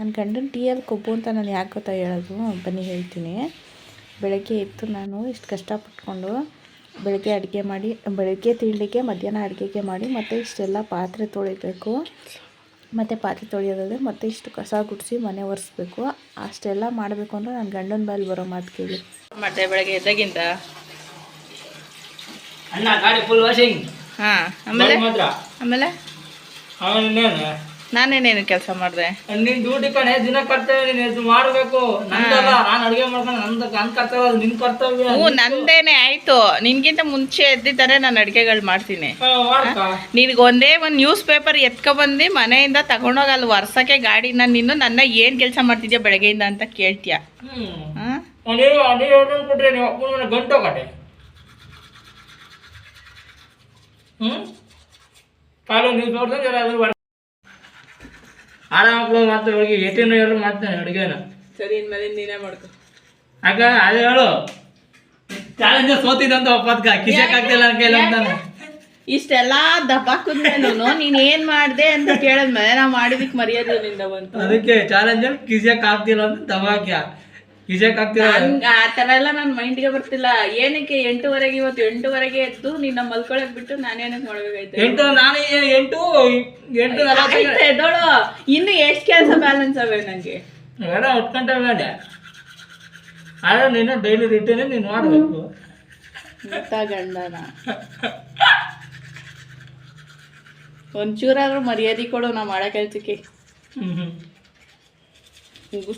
ನನ್ನ ಗಂಡನ ಟೀಯಲ್ಲಿ ಕೊಬ್ಬು ಅಂತ ನಾನು ಯಾಕೆ ಗೊತ್ತಾ ಹೇಳೋದು? ಬನ್ನಿ ಹೇಳ್ತೀನಿ. ಬೆಳಗ್ಗೆ ಇತ್ತು ನಾನು ಇಷ್ಟು ಕಷ್ಟಪಟ್ಕೊಂಡು ಬೆಳಗ್ಗೆ ಅಡುಗೆ ಮಾಡಿ ಬೆಳಗ್ಗೆ ತಿಂಡಿಗೆ ಮಧ್ಯಾಹ್ನ ಅಡುಗೆಗೆ ಮಾಡಿ ಮತ್ತು ಇಷ್ಟೆಲ್ಲ ಪಾತ್ರೆ ತೊಳಿಬೇಕು. ಮತ್ತು ಪಾತ್ರೆ ತೊಳೆಯೋದಲ್ಲದೆ ಮತ್ತು ಇಷ್ಟು ಕಸ ಗುಡಿಸಿ ಮನೆ ಒರೆಸ್ಬೇಕು. ಅಷ್ಟೆಲ್ಲ ಮಾಡಬೇಕು ಅಂದರೆ ನನ್ನ ಗಂಡನ ಬಾಯಲ್ಲಿ ಬರೋ ಮಾತು ಕೇಳಿ. ಮತ್ತೆ ಬೆಳಗ್ಗೆ ಎದ್ದಾಗಿಂದ? ಅಣ್ಣ ಗಾಡಿ ಫುಲ್ ವಾಷಿಂಗ್ ಹಾಂ ಆಮೇಲೆ? ಆಮೇಲೆ? ಆಮೇಲೆ ಇನ್ನೇನು? ನಾನೇನೇನು ಕೆಲಸ ಮಾಡಿದೆ? ನಿನ್ ಡ್ಯೂಟಿ ಕಣೆ ದಿನ ಕರ್ತವ್ಯ ನೀನು ಮಾಡಬೇಕು. ನಂದಲ್ಲ ನಾನು ಅಡುಗೆ ಮಾಡ್ಕೊಂಡು ನಂದ ನನ್ನ ಕರ್ತವ್ಯ ಅದು ನಿನ್ ಕರ್ತವ್ಯ ಹ್ಞೂ ನಂದೇನೆ ಆಯ್ತು. ನಿನ್ಗಿಂತ ಮುಂಚೆ ಎದ್ದಿದ್ದಾರೆ ನಾನು ಅಡುಗೆಗಳು ಮಾಡ್ತೀನಿ. ನಿನಗೆ ಒಂದೇ ಒಂದು ನ್ಯೂಸ್ ಪೇಪರ್ ಎತ್ಕೊಬಂದು ಮನೆಯಿಂದ ತಗೊಂಡೋಗಿ ಅಲ್ಲಿ ವರ್ಷಕ್ಕೆ ಗಾಡಿ ನಾನು ನೀನು ನನ್ನ ಏನು ಕೆಲಸ ಮಾಡ್ತಿದ್ಯಾ ಬೆಳಗ್ಗೆಯಿಂದ ಅಂತ ಕೇಳ್ತೀಯ? ಗಂಟು ಹ್ಮ್? ಕಾಲು ನೀವು ನೋಡಿದ್ರೆ ಯಾರಾದ್ರೂ ಮಾತ್ರ ಮಕ್ಕಳು ಮತ್ತೆ ಹೋಗಿ ಏಟೀನು ಹೇಳು ಮಾಡ್ತಾನೆ ಅಡುಗೆನ. ಸರಿ ಇನ್ಮೇಲೆ ನೀನೇ ಮಾಡ್ಕೊ. ಆಗ ಅದೇ ಹೇಳು. ಚಾಲೆಂಜ್ ಸೋತಿದ್ದಂತ ಒಪ್ಪತ್ಕ ಕಿಸಕ್ ಆಗ್ತಿಲ್ಲ ಅಂತ ಕೈಲಿ ಅಂತಾನೆ ಇಷ್ಟೆಲ್ಲ ದಬ್ಬಾಕುದ್ಮೇಲೂ ನೀನ್ ಏನ್ ಮಾಡ್ದೆ ಅಂತ ಕೇಳಿದ್ಮೇಲೆ ಮಾಡಿದಕ್ ಮಾಡಿದಕ್ಕೆ ಮರ್ಯಾದೆಯಿಂದ ಬಂತು. ಅದಕ್ಕೆ ಚಾಲೆಂಜ್ ಕಿಸಕ್ ಆಗ್ತಿಲ್ಲ ಅಂತ ದಬಾಕ್ಯ. ಹಂಗ್ ಆ ಥರ ಎಲ್ಲ ನನ್ನ ಮೈಂಡ್ಗೆ ಬರ್ತಿಲ್ಲ. ಏನಕ್ಕೆ ಎಂಟುವರೆಗೆ ಇವತ್ತು ಎಂಟುವರೆಗೆ ಎದ್ದು ನಿನ್ನ ಮಲ್ಕೊಳಕ್ ಬಿಟ್ಟು ನಾನೇನಕ್ಕೆ ಮಾಡ್ಬೇಕಾಯ್ತು? ಎಂಟು ನಾನು ಎಂಟು ಎಂಟು ಆಯ್ತು, ಎದ್ದೋಳು. ಇನ್ನು ಎಷ್ಟು ಕೆಲಸ ಬ್ಯಾಲೆನ್ಸ್ ಅವೆ ನಂಗೆ? ಬೇಡ ಹೊತ್ಕೊಂಡ ಬೇಡ. ಆದ್ರೆ ನೀನು ಡೈಲಿ ರಿಟರ್ನ್ ನೀನು ಮಾಡಬೇಕು. ಗೊತ್ತ ಗಂಡನ ಒಂಚೂರಾದ್ರೂ ಮರ್ಯಾದೆ ಕೊಡು ನಾ ಮಾಡಕ್ಕೆ ಕೆಲ್ಸಕ್ಕೆ. ಹ್ಮ್ ಹ್ಮ್.